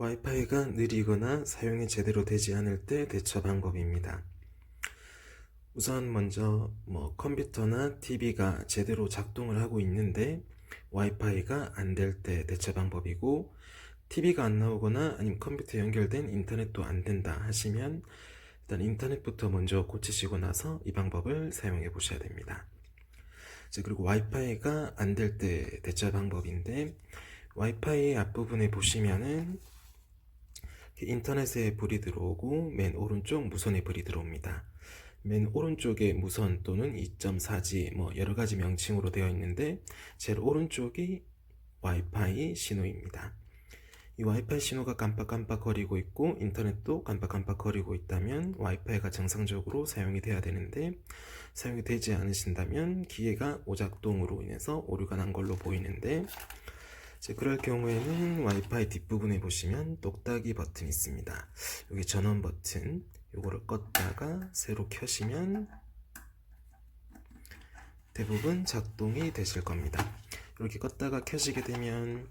와이파이가 느리거나 사용이 제대로 되지 않을 때 대처 방법입니다. 우선 먼저 뭐 컴퓨터나 TV가 제대로 작동을 하고 있는데 와이파이가 안 될 때 대처 방법이고 TV가 안 나오거나 아니면 컴퓨터 연결된 인터넷도 안 된다 하시면 일단 인터넷부터 먼저 고치시고 나서 이 방법을 사용해 보셔야 됩니다. 이제 그리고 와이파이가 안 될 때 대처 방법인데 와이파이 앞부분에 보시면은 인터넷에 불이 들어오고 맨 오른쪽 무선에 불이 들어옵니다. 맨 오른쪽에 무선 또는 2.4G 뭐 여러 가지 명칭으로 되어 있는데 제일 오른쪽이 와이파이 신호입니다. 이 와이파이 신호가 깜빡깜빡거리고 있고 인터넷도 깜빡깜빡거리고 있다면 와이파이가 정상적으로 사용이 돼야 되는데 사용이 되지 않으신다면 기계가 오작동으로 인해서 오류가 난 걸로 보이는데 이제 그럴 경우에는 와이파이 뒷부분에 보시면 똑딱이 버튼이 있습니다. 여기 전원 버튼 요거를 껐다가 새로 켜시면 대부분 작동이 되실 겁니다. 이렇게 껐다가 켜시게 되면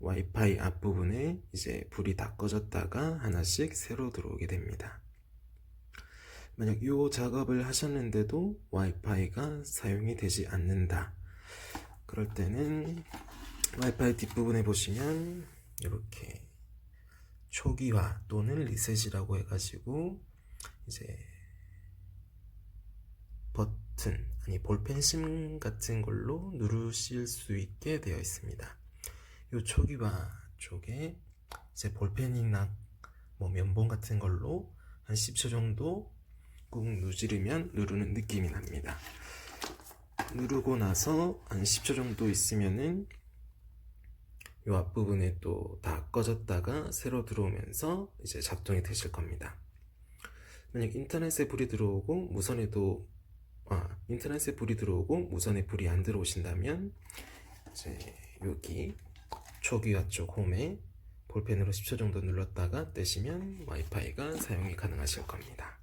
와이파이 앞부분에 이제 불이 다 꺼졌다가 하나씩 새로 들어오게 됩니다. 만약 이 작업을 하셨는데도 와이파이가 사용이 되지 않는다. 그럴 때는 와이파이 뒷부분에 보시면 이렇게 초기화 또는 리셋이라고 해가지고 이제 버튼 아니 볼펜심 같은 걸로 누르실 수 있게 되어 있습니다. 이 초기화 쪽에 이제 볼펜이나 뭐 면봉 같은 걸로 한 10초 정도 꾹 누지르면 누르는 느낌이 납니다. 누르고 나서 한 10초 정도 있으면은 이 앞부분에 또 다 꺼졌다가 새로 들어오면서 이제 작동이 되실 겁니다. 만약 인터넷에 불이 들어오고 무선에도 아 인터넷에 불이 들어오고 무선에 불이 안 들어오신다면 이제 여기 초기화 쪽 홈에 볼펜으로 10초 정도 눌렀다가 떼시면 와이파이가 사용이 가능하실 겁니다.